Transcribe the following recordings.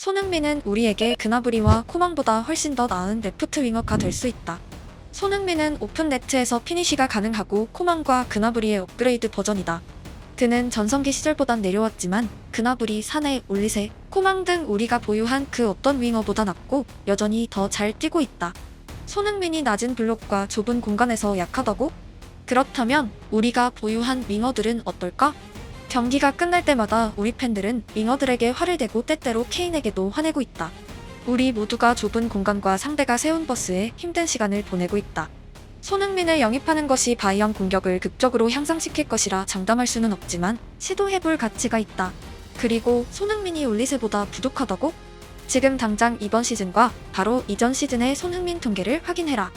손흥민은 우리에게 그나브리와 코만보다 훨씬 더 나은 레프트 윙어가 될 수 있다. 손흥민은 오픈 네트에서 피니시가 가능하고 코만과 그나브리의 업그레이드 버전이다. 그는 전성기 시절보단 내려왔지만 그나브리, 사내, 올리세, 코망 등 우리가 보유한 그 어떤 윙어보다 낫고 여전히 더 잘 뛰고 있다. 손흥민이 낮은 블록과 좁은 공간에서 약하다고? 그렇다면 우리가 보유한 윙어들은 어떨까? 경기가 끝날 때마다 우리 팬들은 윙어들에게 화를 내고 때때로 케인에게도 화내고 있다. 우리 모두가 좁은 공간과 상대가 세운 버스에 힘든 시간을 보내고 있다. 손흥민을 영입하는 것이 바이언 공격을 극적으로 향상시킬 것이라 장담할 수는 없지만 시도해볼 가치가 있다. 그리고 손흥민이 올리세보다 부족하다고? 지금 당장 이번 시즌과 바로 이전 시즌의 손흥민 통계를 확인해라.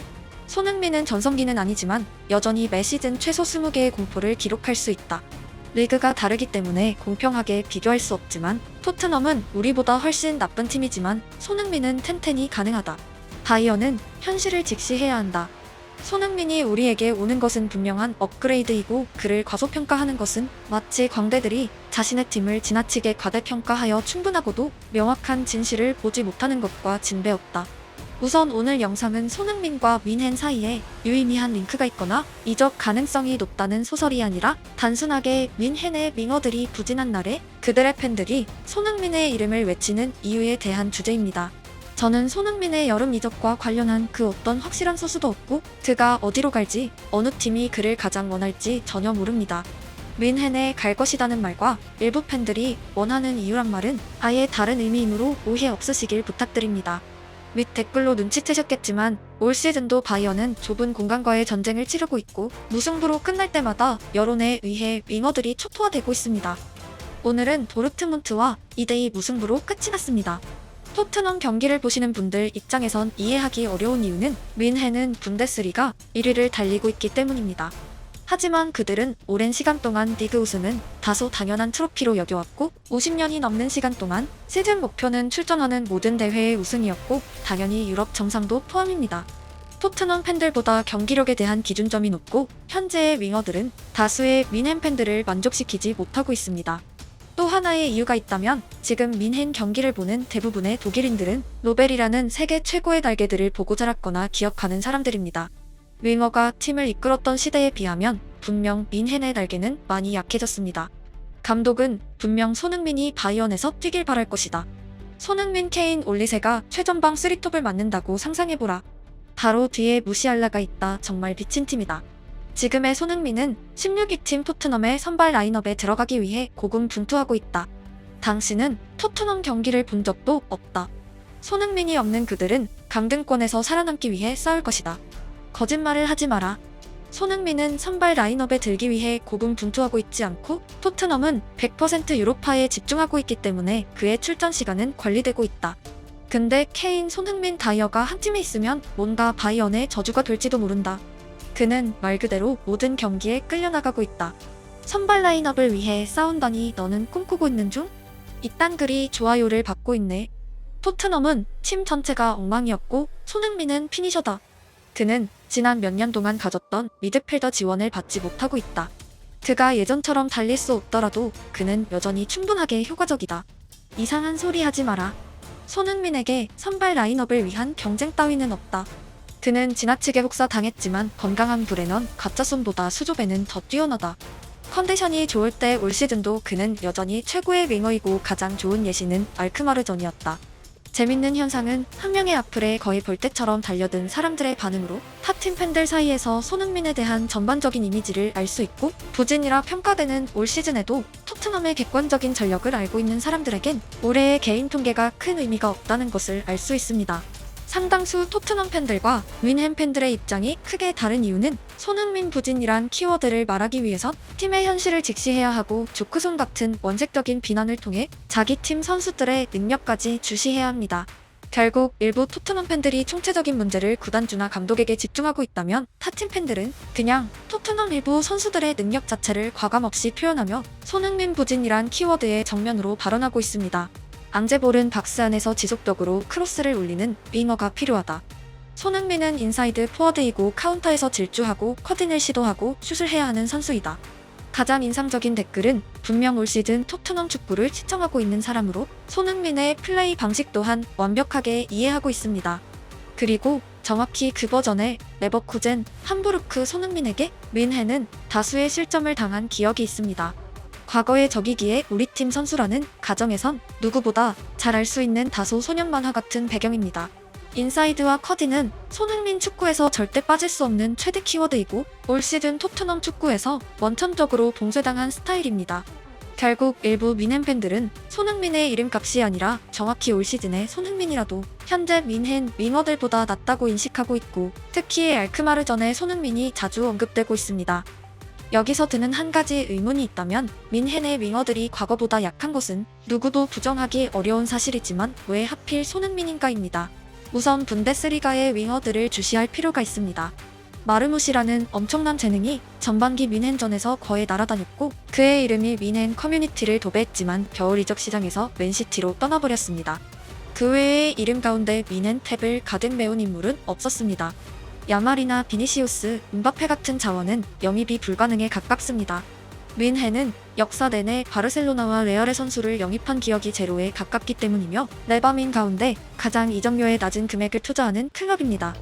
손흥민은 전성기는 아니지만 여전히 매 시즌 최소 20개의 공포를 기록할 수 있다. 리그가 다르기 때문에 공평하게 비교할 수 없지만 토트넘은 우리보다 훨씬 나쁜 팀이지만 손흥민은 텐텐이 가능하다. 바이언은 현실을 직시해야 한다. 손흥민이 우리에게 오는 것은 분명한 업그레이드이고 그를 과소평가하는 것은 마치 광대들이 자신의 팀을 지나치게 과대평가하여 충분하고도 명확한 진실을 보지 못하는 것과 진배없다. 우선 오늘 영상은 손흥민과 민헨 사이에 유의미한 링크가 있거나 이적 가능성이 높다는 소설이 아니라 단순하게 민헨의 윙어들이 부진한 날에 그들의 팬들이 손흥민의 이름을 외치는 이유에 대한 주제입니다. 저는 손흥민의 여름 이적과 관련한 그 어떤 확실한 소수도 없고 그가 어디로 갈지 어느 팀이 그를 가장 원할지 전혀 모릅니다. 민헨에 갈 것이라는 말과 일부 팬들이 원하는 이유란 말은 아예 다른 의미이므로 오해 없으시길 부탁드립니다. 밑 댓글로 눈치채셨겠지만 올 시즌도 바이언은 좁은 공간과의 전쟁을 치르고 있고 무승부로 끝날 때마다 여론에 의해 윙어들이 초토화되고 있습니다. 오늘은 도르트문트와 2대2 무승부로 끝이 났습니다. 토트넘 경기를 보시는 분들 입장에선 이해하기 어려운 이유는 민헨은 분데스리가 1위를 달리고 있기 때문입니다. 하지만 그들은 오랜 시간 동안 리그 우승은 다소 당연한 트로피로 여겨왔고 50년이 넘는 시간 동안 시즌 목표는 출전하는 모든 대회의 우승이었고 당연히 유럽 정상도 포함입니다. 토트넘 팬들보다 경기력에 대한 기준점이 높고 현재의 윙어들은 다수의 민헨 팬들을 만족시키지 못하고 있습니다. 또 하나의 이유가 있다면 지금 민헨 경기를 보는 대부분의 독일인들은 로벨이라는 세계 최고의 날개들을 보고 자랐거나 기억하는 사람들입니다. 윙어가 팀을 이끌었던 시대에 비하면 분명 민헨의 날개는 많이 약해졌습니다. 감독은 분명 손흥민이 바이언에서 뛰길 바랄 것이다. 손흥민, 케인, 올리세가 최전방 3톱을 맞는다고 상상해보라. 바로 뒤에 무시알라가 있다. 정말 미친 팀이다. 지금의 손흥민은 16위 팀 토트넘의 선발 라인업에 들어가기 위해 고군분투하고 있다. 당신은 토트넘 경기를 본 적도 없다. 손흥민이 없는 그들은 강등권에서 살아남기 위해 싸울 것이다. 거짓말을 하지 마라. 손흥민은 선발 라인업에 들기 위해 고군분투하고 있지 않고 토트넘은 100% 유로파에 집중하고 있기 때문에 그의 출전 시간은 관리되고 있다. 근데 케인, 손흥민, 다이어가 한 팀에 있으면 뭔가 바이언의 저주가 될지도 모른다. 그는 말 그대로 모든 경기에 끌려나가고 있다. 선발 라인업을 위해 싸운다니 너는 꿈꾸고 있는 중? 이딴 글이 좋아요를 받고 있네. 토트넘은 팀 전체가 엉망이었고 손흥민은 피니셔다. 그는 지난 몇 년 동안 가졌던 미드필더 지원을 받지 못하고 있다. 그가 예전처럼 달릴 수 없더라도 그는 여전히 충분하게 효과적이다. 이상한 소리 하지 마라. 손흥민에게 선발 라인업을 위한 경쟁 따위는 없다. 그는 지나치게 혹사당했지만 건강한 브레넌 가짜손보다 수조배는 더 뛰어나다. 컨디션이 좋을 때 올 시즌도 그는 여전히 최고의 윙어이고 가장 좋은 예시는 알크마르전이었다. 재밌는 현상은 한 명의 앞플에 거의 벌떼처럼 달려든 사람들의 반응으로 탑팀 팬들 사이에서 손흥민에 대한 전반적인 이미지를 알 수 있고 부진이라 평가되는 올 시즌에도 토트넘의 객관적인 전력을 알고 있는 사람들에겐 올해의 개인 통계가 큰 의미가 없다는 것을 알 수 있습니다. 상당수 토트넘 팬들과 윈햄 팬들의 입장이 크게 다른 이유는 손흥민 부진이란 키워드를 말하기 위해선 팀의 현실을 직시해야 하고 조크손 같은 원색적인 비난을 통해 자기 팀 선수들의 능력까지 주시해야 합니다. 결국 일부 토트넘 팬들이 총체적인 문제를 구단주나 감독에게 집중하고 있다면 타팀 팬들은 그냥 토트넘 일부 선수들의 능력 자체를 과감 없이 표현하며 손흥민 부진이란 키워드에 정면으로 발언하고 있습니다. 앙제볼은 박스 안에서 지속적으로 크로스를 올리는 윙어가 필요하다. 손흥민은 인사이드 포워드이고 카운터에서 질주하고 커팅을 시도하고 슛을 해야 하는 선수이다. 가장 인상적인 댓글은 분명 올 시즌 토트넘 축구를 시청하고 있는 사람으로 손흥민의 플레이 방식 또한 완벽하게 이해하고 있습니다. 그리고 정확히 그 버전의 레버쿠젠, 함부르크 손흥민에게 민해는 다수의 실점을 당한 기억이 있습니다. 과거의 적이기에 우리 팀 선수라는 가정에선 누구보다 잘 알 수 있는 다소 소년 만화 같은 배경입니다. 인사이드와 커디는 손흥민 축구에서 절대 빠질 수 없는 최대 키워드이고 올 시즌 토트넘 축구에서 원천적으로 봉쇄당한 스타일입니다. 결국 일부 민헨 팬들은 손흥민의 이름값이 아니라 정확히 올 시즌의 손흥민이라도 현재 민헨 윙어들보다 낫다고 인식하고 있고 특히 알크마르전의 손흥민이 자주 언급되고 있습니다. 여기서 드는 한 가지 의문이 있다면 민헨의 윙어들이 과거보다 약한 것은 누구도 부정하기 어려운 사실이지만 왜 하필 손흥민인가입니다. 우선 분데스리가의 윙어들을 주시할 필요가 있습니다. 마르무시라는 엄청난 재능이 전반기 민헨전에서 거의 날아다녔고 그의 이름이 민헨 커뮤니티를 도배했지만 겨울 이적 시장에서 맨시티로 떠나버렸습니다. 그 외의 이름 가운데 민헨 탭을 가득 메운 인물은 없었습니다. 야말이나 비니시우스, 음바페 같은 자원은 영입이 불가능에 가깝습니다. 민헨은 역사 내내 바르셀로나와 레알의 선수를 영입한 기억이 제로에 가깝기 때문이며 레바민 가운데 가장 이적료의 낮은 금액을 투자하는 클럽입니다.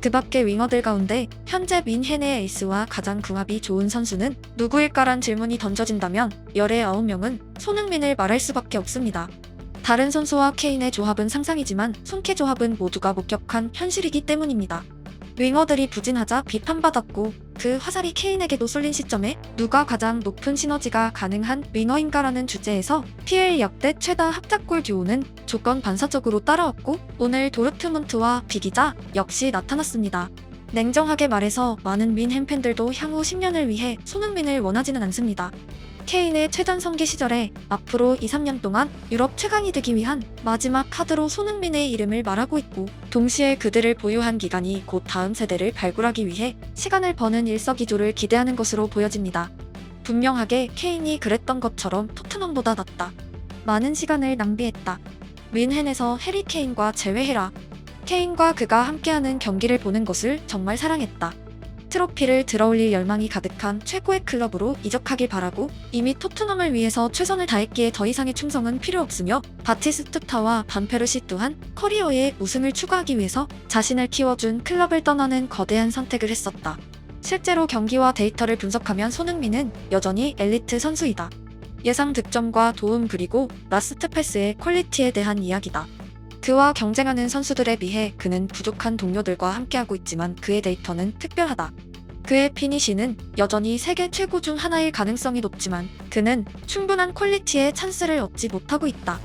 그 밖의 윙어들 가운데 현재 민헨의 에이스와 가장 궁합이 좋은 선수는 누구일까란 질문이 던져진다면 열의 9명은 손흥민을 말할 수밖에 없습니다. 다른 선수와 케인의 조합은 상상이지만 손케 조합은 모두가 목격한 현실이기 때문입니다. 윙어들이 부진하자 비판받았고 그 화살이 케인에게도 쏠린 시점에 누가 가장 높은 시너지가 가능한 윙어인가라는 주제에서 PL 역대 최다 합작골 듀오는 조건 반사적으로 따라왔고 오늘 도르트문트와 비기자 역시 나타났습니다. 냉정하게 말해서 많은 민헨 팬들도 향후 10년을 위해 손흥민을 원하지는 않습니다. 케인의 최전성기 시절에 앞으로 2, 3년 동안 유럽 최강이 되기 위한 마지막 카드로 손흥민의 이름을 말하고 있고 동시에 그들을 보유한 기간이 곧 다음 세대를 발굴하기 위해 시간을 버는 일석이조를 기대하는 것으로 보여집니다. 분명하게 케인이 그랬던 것처럼 토트넘보다 낫다. 많은 시간을 낭비했다. 민헨에서 해리 케인과 제외해라. 케인과 그가 함께하는 경기를 보는 것을 정말 사랑했다. 트로피를 들어올릴 열망이 가득한 최고의 클럽으로 이적하길 바라고 이미 토트넘을 위해서 최선을 다했기에 더 이상의 충성은 필요 없으며 바티스투타와 반페르시 또한 커리어의 우승을 추구하기 위해서 자신을 키워준 클럽을 떠나는 거대한 선택을 했었다. 실제로 경기와 데이터를 분석하면 손흥민은 여전히 엘리트 선수이다. 예상 득점과 도움 그리고 라스트 패스의 퀄리티에 대한 이야기다. 그와 경쟁하는 선수들에 비해 그는 부족한 동료들과 함께하고 있지만 그의 데이터는 특별하다. 그의 피니시는 여전히 세계 최고 중 하나일 가능성이 높지만 그는 충분한 퀄리티의 찬스를 얻지 못하고 있다.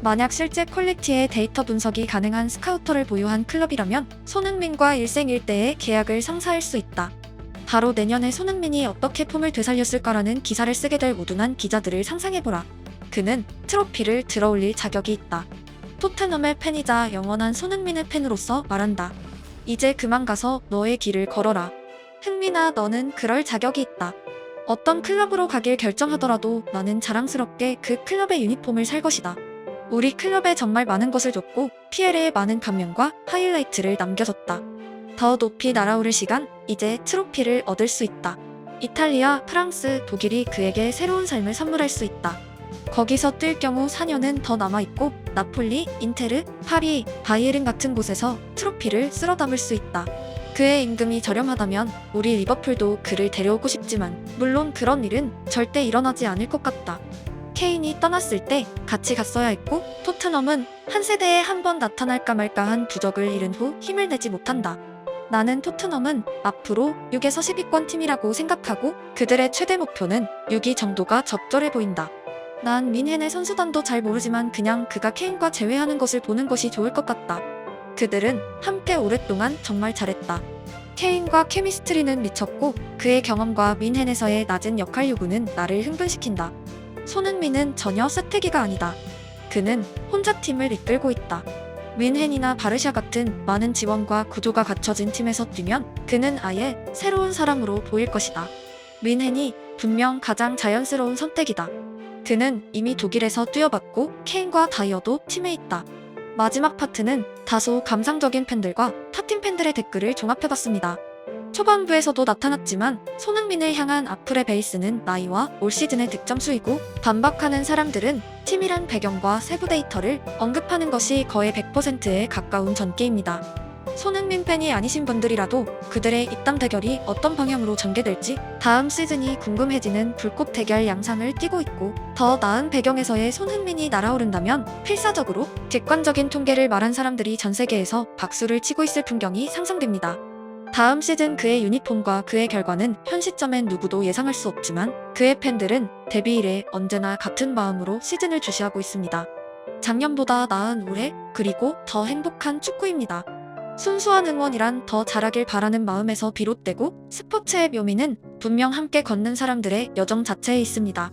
만약 실제 퀄리티의 데이터 분석이 가능한 스카우터를 보유한 클럽이라면 손흥민과 일생일대의 계약을 성사할 수 있다. 바로 내년에 손흥민이 어떻게 폼을 되살렸을까라는 기사를 쓰게 될 우둔한 기자들을 상상해보라. 그는 트로피를 들어올릴 자격이 있다. 토트넘의 팬이자 영원한 손흥민의 팬으로서 말한다. 이제 그만 가서 너의 길을 걸어라. 흥민아, 너는 그럴 자격이 있다. 어떤 클럽으로 가길 결정하더라도 나는 자랑스럽게 그 클럽의 유니폼을 살 것이다. 우리 클럽에 정말 많은 것을 줬고 피에르의 많은 감명과 하이라이트를 남겨줬다. 더 높이 날아오를 시간, 이제 트로피를 얻을 수 있다. 이탈리아, 프랑스, 독일이 그에게 새로운 삶을 선물할 수 있다. 거기서 뛸 경우 4년은 더 남아있고 나폴리, 인테르, 파리, 바이에른 같은 곳에서 트로피를 쓸어 담을 수 있다. 그의 임금이 저렴하다면 우리 리버풀도 그를 데려오고 싶지만 물론 그런 일은 절대 일어나지 않을 것 같다. 케인이 떠났을 때 같이 갔어야 했고 토트넘은 한 세대에 한 번 나타날까 말까한 부적을 잃은 후 힘을 내지 못한다. 나는 토트넘은 앞으로 6에서 10위권 팀이라고 생각하고 그들의 최대 목표는 6위 정도가 적절해 보인다. 난 민헨의 선수단도 잘 모르지만 그냥 그가 케인과 제외하는 것을 보는 것이 좋을 것 같다. 그들은 함께 오랫동안 정말 잘했다. 케인과 케미스트리는 미쳤고 그의 경험과 민헨에서의 낮은 역할 요구는 나를 흥분시킨다. 손흥민은 전혀 스태기가 아니다. 그는 혼자 팀을 이끌고 있다. 민헨이나 바르샤 같은 많은 지원과 구조가 갖춰진 팀에서 뛰면 그는 아예 새로운 사람으로 보일 것이다. 민헨이 분명 가장 자연스러운 선택이다. 그는 이미 독일에서 뛰어봤고 케인과 다이어도 팀에 있다. 마지막 파트는 다소 감상적인 팬들과 타팀 팬들의 댓글을 종합해봤습니다. 초반부에서도 나타났지만 손흥민을 향한 악플의 베이스는 나이와 올 시즌의 득점 수이고 반박하는 사람들은 팀이란 배경과 세부 데이터를 언급하는 것이 거의 100%에 가까운 전개입니다. 손흥민 팬이 아니신 분들이라도 그들의 입담 대결이 어떤 방향으로 전개될지 다음 시즌이 궁금해지는 불꽃 대결 양상을 띠고 있고 더 나은 배경에서의 손흥민이 날아오른다면 필사적으로 객관적인 통계를 말한 사람들이 전 세계에서 박수를 치고 있을 풍경이 상상됩니다. 다음 시즌 그의 유니폼과 그의 결과는 현 시점엔 누구도 예상할 수 없지만 그의 팬들은 데뷔 이래 언제나 같은 마음으로 시즌을 주시하고 있습니다. 작년보다 나은 올해 그리고 더 행복한 축구입니다. 순수한 응원이란 더 잘하길 바라는 마음에서 비롯되고 스포츠의 묘미는 분명 함께 걷는 사람들의 여정 자체에 있습니다.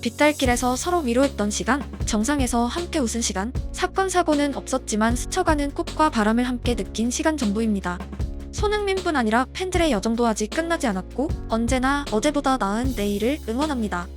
빗달길에서 서로 위로했던 시간, 정상에서 함께 웃은 시간, 사건 사고는 없었지만 스쳐가는 꽃과 바람을 함께 느낀 시간 정도입니다. 손흥민뿐 아니라 팬들의 여정도 아직 끝나지 않았고 언제나 어제보다 나은 내일을 응원합니다.